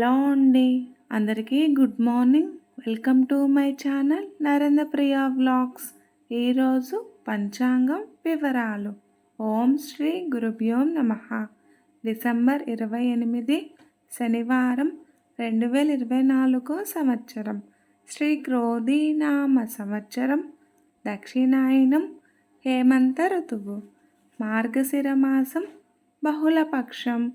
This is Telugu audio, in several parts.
హలో అండి. అందరికీ good morning. Welcome to my channel Narendra Priya vlogs. ఈరోజు పంచాంగం వివరాలు. ఓం శ్రీ గురుభ్యోం నమ. డిసెంబర్ ఇరవై ఎనిమిది శనివారం రెండు వేల ఇరవై నాలుగో సంవత్సరం. శ్రీ క్రోధీనామ సంవత్సరం. దక్షిణాయనం హేమంత ఋతువు. మార్గశిర మాసం బహుళపక్షం.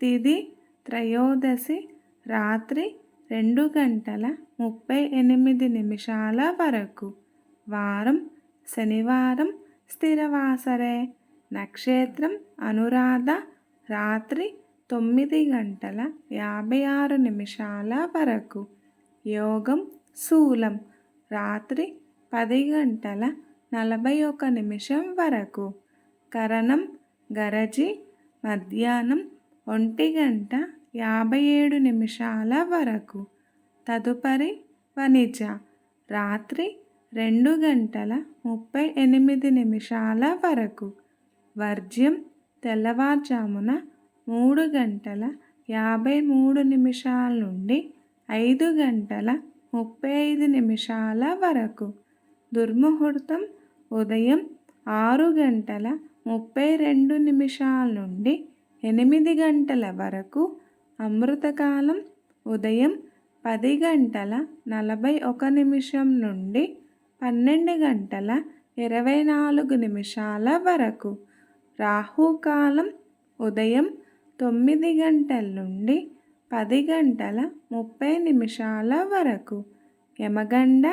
తిది త్రయోదశి రాత్రి రెండు గంటల ముప్పై ఎనిమిది నిమిషాల వరకు. వారం శనివారం స్థిరవాసరే. నక్షత్రం అనురాధ రాత్రి తొమ్మిది గంటల యాభై ఆరు నిమిషాల వరకు. యోగం శూలం. రాత్రి పది గంటల నలభై ఒక నిమిషం వరకు. కరణం గరజి. మధ్యాహ్నం ఒంటి గంట యాభై ఏడు నిమిషాల వరకు. తదుపరి వనిజ. రాత్రి రెండు గంటల ముప్పై ఎనిమిది నిమిషాల వరకు. వర్జ్యం తెల్లవారుజామున మూడు గంటల యాభై మూడు నిమిషాల నుండి ఐదు గంటల ముప్పై ఐదు నిమిషాల వరకు. దుర్ముహూర్తం ఉదయం ఆరు గంటల ముప్పై రెండు నిమిషాల నుండి ఎనిమిది గంటల వరకు అమృతకాలం ఉదయం పది గంటల నలభై ఒక నిమిషం నుండి పన్నెండు గంటల ఇరవై నాలుగు నిమిషాల వరకు. రాహుకాలం ఉదయం తొమ్మిది గంటల నుండి పది గంటల ముప్పై నిమిషాల వరకు. యమగండ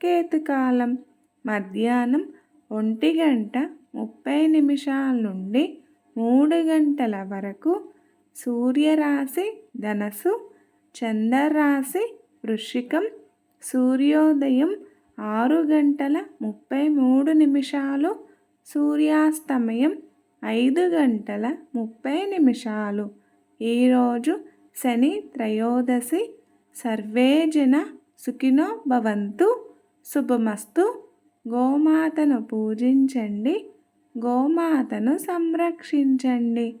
కేతుకాలం మధ్యాహ్నం ఒంటి గంట ముప్పై నిమిషాల నుండి మూడు గంటల వరకు సూర్యరాశి ధనసు చంద్రరాశి వృషికం సూర్యోదయం ఆరు గంటల ముప్పై మూడు నిమిషాలు సూర్యాస్తమయం ఐదు గంటల ముప్పై నిమిషాలు. ఈరోజు శని త్రయోదశి. సర్వే జన సుఖినో భవంతు. శుభమస్తు. గోమాతను పూజించండి. గోమాతను సంరక్షించండి.